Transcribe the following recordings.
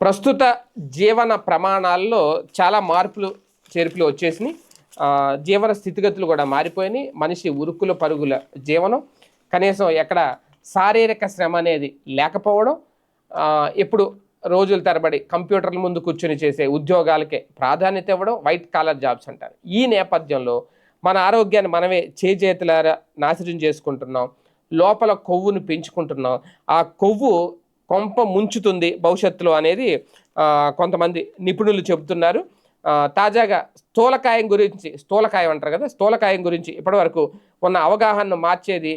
ప్రస్తుత జీవన ప్రమాణాల్లో చాలా మార్పులు చేర్పులు వచ్చేసినాయి. జీవన స్థితిగతులు కూడా మారిపోయినాయి. మనిషి ఉరుకుల పరుగుల జీవనం. కనీసం ఎక్కడ శారీరక శ్రమ అనేది లేకపోవడం ఇప్పుడు రోజుల తరబడి కంప్యూటర్ల ముందు కూర్చొని చేసే ఉద్యోగాలకే ప్రాధాన్యత ఇవ్వడం వైట్ కాలర్ జాబ్స్ అంటారు. ఈ నేపథ్యంలో మన ఆరోగ్యాన్ని మనమే చేజేతులారా నాశనం చేసుకుంటున్నాం. లోపల కొవ్వును పెంచుకుంటున్నాం. ఆ కొవ్వు కొంప ముంచుతుంది భవిష్యత్తులో అనేది కొంతమంది నిపుణులు చెబుతున్నారు. తాజాగా స్థూలకాయం గురించి స్థూలకాయం అంటారు కదా స్థూలకాయం గురించి ఇప్పటివరకు ఉన్న అవగాహనను మార్చేది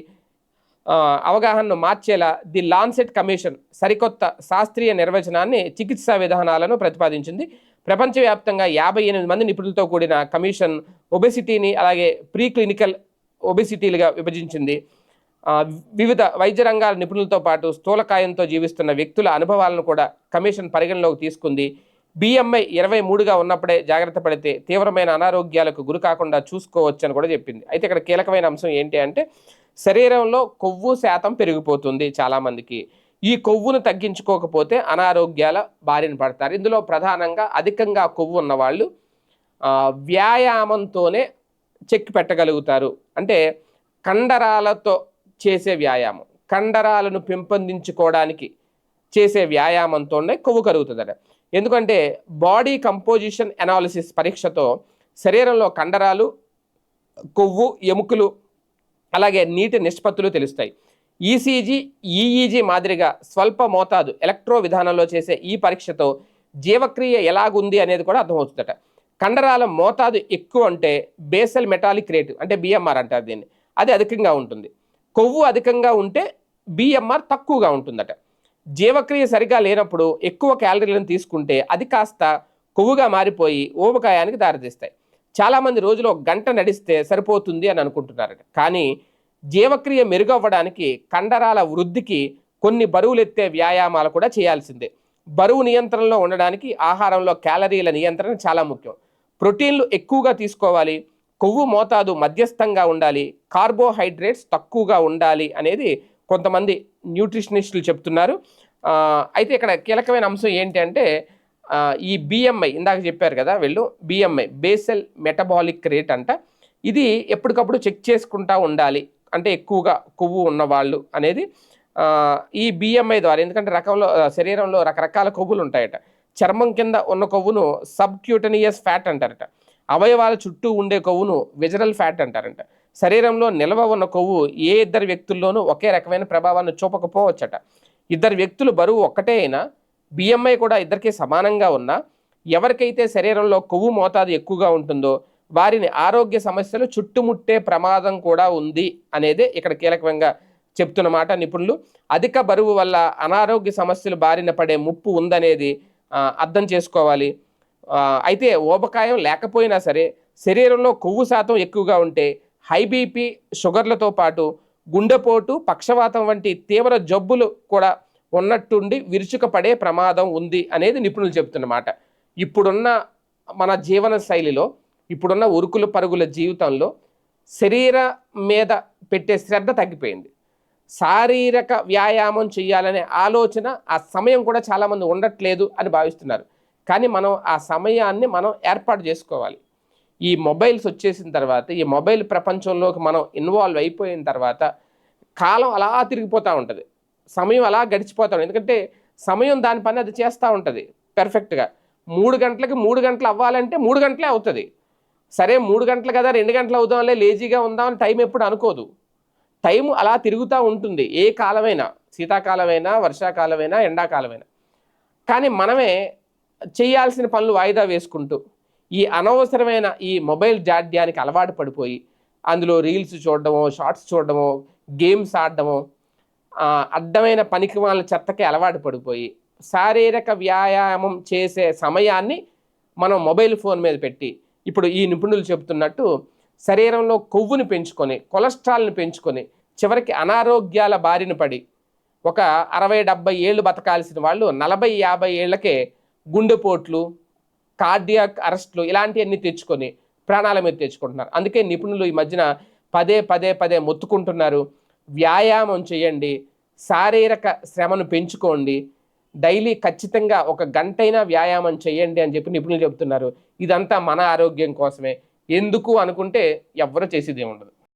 అవగాహనను మార్చేలా ది లాన్సెట్ కమిషన్ సరికొత్త శాస్త్రీయ నిర్వచనాన్ని చికిత్సా విధానాలను ప్రతిపాదించింది. ప్రపంచవ్యాప్తంగా యాభై ఎనిమిది మంది నిపుణులతో కూడిన కమిషన్ ఒబెసిటీని అలాగే ప్రీ క్లినికల్ ఒబెసిటీలుగా విభజించింది. వివిధ వైద్య రంగాల నిపుణులతో పాటు స్థూలకాయంతో జీవిస్తున్న వ్యక్తుల అనుభవాలను కూడా కమిషన్ పరిగణలోకి తీసుకుంది. బిఎంఐ ఇరవై మూడుగా ఉన్నప్పుడే జాగ్రత్త పడితే తీవ్రమైన అనారోగ్యాలకు గురి కాకుండా చూసుకోవచ్చు అని కూడా చెప్పింది. అయితే ఇక్కడ కీలకమైన అంశం ఏంటి అంటే శరీరంలో కొవ్వు శాతం పెరిగిపోతుంది చాలామందికి. ఈ కొవ్వును తగ్గించుకోకపోతే అనారోగ్యాల బారిన పడతారు. ఇందులో ప్రధానంగా అధికంగా కొవ్వు ఉన్నవాళ్ళు వ్యాయామంతోనే చెక్కి పెట్టగలుగుతారు. అంటే కండరాలతో చేసే వ్యాయామం. కండరాలను పెంపొందించుకోవడానికి చేసే వ్యాయామంతోనే కొవ్వు కరుగుతుందట. ఎందుకంటే బాడీ కంపోజిషన్ అనాలిసిస్ పరీక్షతో శరీరంలో కండరాలు కొవ్వు ఎముకలు అలాగే నీటి నిష్పత్తులు తెలుస్తాయి. ఈసీజీ ఈఈజీ మాదిరిగా స్వల్ప మోతాదు ఎలక్ట్రో విధానంలో చేసే ఈ పరీక్షతో జీవక్రియ ఎలాగుంది అనేది కూడా అర్థమవుతుందట. కండరాల మోతాదు ఎక్కువ అంటే బేసల్ మెటాలిక్ రేట్ అంటే బిఎంఆర్ అంటారు దీన్ని. అది అధికంగా ఉంటుంది. కొవ్వు అధికంగా ఉంటే బిఎంఆర్ తక్కువగా ఉంటుందట. జీవక్రియ సరిగా లేనప్పుడు ఎక్కువ క్యాలరీలను తీసుకుంటే అది కాస్త కొవ్వుగా మారిపోయి ఊబకాయానికి దారితీస్తాయి. చాలామంది రోజులో గంట నడిస్తే సరిపోతుంది అని అనుకుంటున్నారట. కానీ జీవక్రియ మెరుగవ్వడానికి కండరాల వృద్ధికి కొన్ని బరువులెత్తే వ్యాయామాలు కూడా చేయాల్సిందే. బరువు నియంత్రణలో ఉండడానికి ఆహారంలో క్యాలరీల నియంత్రణ చాలా ముఖ్యం. ప్రోటీన్లు ఎక్కువగా తీసుకోవాలి. కొవ్వు మోతాదు మధ్యస్థంగా ఉండాలి కార్బోహైడ్రేట్స్ తక్కువగా ఉండాలి అనేది కొంతమంది న్యూట్రిషనిస్టులు చెప్తున్నారు. అయితే ఇక్కడ కీలకమైన అంశం ఏంటి అంటే ఈ బిఎంఐ ఇందాక చెప్పారు కదా వీళ్ళు బిఎంఐ బేసల్ మెటబాలిక్ రేట్ అంట. ఇది ఎప్పటికప్పుడు చెక్ చేసుకుంటా ఉండాలి అంటే ఎక్కువగా కొవ్వు ఉన్నవాళ్ళు అనేది. ఈ బిఎంఐ ద్వారా ఎందుకంటే రకంలో శరీరంలో రకరకాల కొవ్వులు ఉంటాయట. చర్మం కింద ఉన్న కొవ్వును సబ్క్యూటనియస్ ఫ్యాట్ అంటారట. అవయవాల చుట్టూ ఉండే కొవ్వును విజరల్ ఫ్యాట్ అంటారంట. శరీరంలో నిల్వ ఉన్న కొవ్వు ఏ ఇద్దరు వ్యక్తుల్లోనూ ఒకే రకమైన ప్రభావాన్ని చూపకపోవచ్చట. ఇద్దరు వ్యక్తులు బరువు ఒక్కటే అయినా బిఎంఐ కూడా ఇద్దరికి సమానంగా ఉన్నా ఎవరికైతే శరీరంలో కొవ్వు మోతాదు ఎక్కువగా ఉంటుందో వారిని ఆరోగ్య సమస్యలు చుట్టుముట్టే ప్రమాదం కూడా ఉంది అనేదే ఇక్కడ కీలకంగా చెప్తున్న మాట నిపుణులు. అధిక బరువు వల్ల అనారోగ్య సమస్యలు బారిన పడే ముప్పు ఉందనేది అర్థం చేసుకోవాలి. అయితే ఊబకాయం లేకపోయినా సరే శరీరంలో కొవ్వు శాతం ఎక్కువగా ఉంటే హై బీపీ షుగర్లతో పాటు గుండెపోటు పక్షవాతం వంటి తీవ్ర జబ్బులు కూడా ఉన్నట్టుండి విరుచుకపడే ప్రమాదం ఉంది అనేది నిపుణులు చెబుతున్నమాట. ఇప్పుడున్న మన జీవన శైలిలో ఇప్పుడున్న ఉరుకుల పరుగుల జీవితంలో శరీర మీద పెట్టే శ్రద్ధ తగ్గిపోయింది. శారీరక వ్యాయామం చేయాలనే ఆలోచన ఆ సమయం కూడా చాలామంది ఉండట్లేదు అని భావిస్తున్నారు. కానీ మనం ఆ సమయాన్ని మనం ఏర్పాటు చేసుకోవాలి. ఈ మొబైల్స్ వచ్చేసిన తర్వాత ఈ మొబైల్ ప్రపంచంలోకి మనం ఇన్వాల్వ్ అయిపోయిన తర్వాత కాలం అలా తిరిగిపోతూ ఉంటుంది. సమయం అలా గడిచిపోతాం ఉంటుంది. ఎందుకంటే సమయం దాని పని అది చేస్తూ ఉంటుంది పెర్ఫెక్ట్గా. మూడు గంటలకి మూడు గంటలు అవ్వాలంటే మూడు గంటలే అవుతుంది. సరే మూడు గంటలు కదా రెండు గంటలు అవుదాంలే లేజీగా ఉందామని టైం ఎప్పుడు అనుకోదు. టైం అలా తిరుగుతూ ఉంటుంది. ఏ కాలమైనా శీతాకాలమైనా వర్షాకాలమైనా ఎండాకాలమైనా. కానీ మనమే చేయాల్సిన పనులు వాయిదా వేసుకుంటూ ఈ అనవసరమైన ఈ మొబైల్ జాడ్యానికి అలవాటు పడిపోయి అందులో రీల్స్ చూడడమో షార్ట్స్ చూడడమో గేమ్స్ ఆడడమో అడ్డమైన పనికి వాళ్ళ చెత్తకి అలవాటు పడిపోయి శారీరక వ్యాయామం చేసే సమయాన్ని మనం మొబైల్ ఫోన్ మీద పెట్టి ఇప్పుడు ఈ నిపుణులు చెబుతున్నట్టు శరీరంలో కొవ్వుని పెంచుకొని కొలెస్ట్రాల్ని పెంచుకొని చివరికి అనారోగ్యాల బారిన పడి ఒక అరవై డెబ్బై ఏళ్ళు బతకాల్సిన వాళ్ళు నలభై యాభై ఏళ్ళకే గుండెపోట్లు కార్డియాక్ అరెస్ట్లు ఇలాంటివన్నీ తెచ్చుకొని ప్రాణాల మీద తెచ్చుకుంటున్నారు. అందుకే నిపుణులు ఈ మధ్యన పదే పదే పదే మొత్తుకుంటున్నారు. వ్యాయామం చేయండి శారీరక శ్రమను పెంచుకోండి డైలీ ఖచ్చితంగా ఒక గంటైనా వ్యాయామం చేయండి అని చెప్పి నిపుణులు చెబుతున్నారు ఇదంతా మన ఆరోగ్యం కోసమే. ఎందుకు అనుకుంటే ఎవరు చేసేది ఉండదు